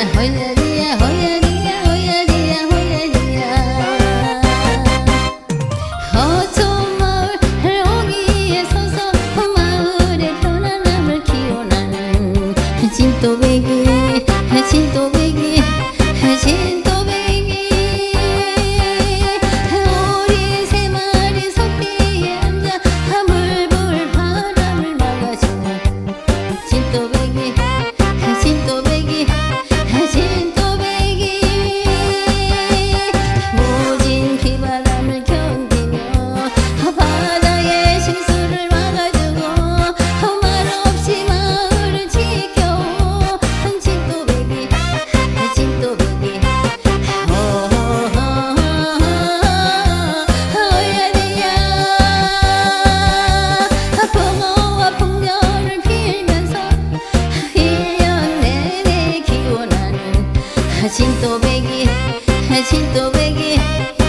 oye, oye. 走んとべぎ走んとべぎ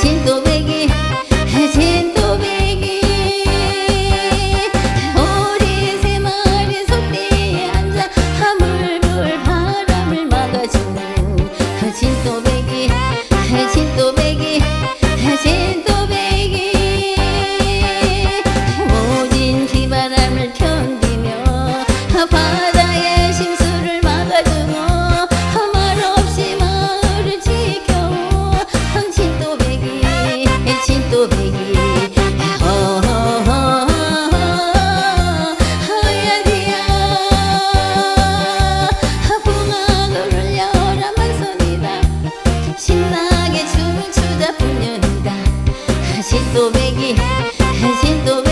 진또배기 진또배기 우리 세 마리 속에 앉아 하물물 바람을 막아주는 진또배기 足と右足と右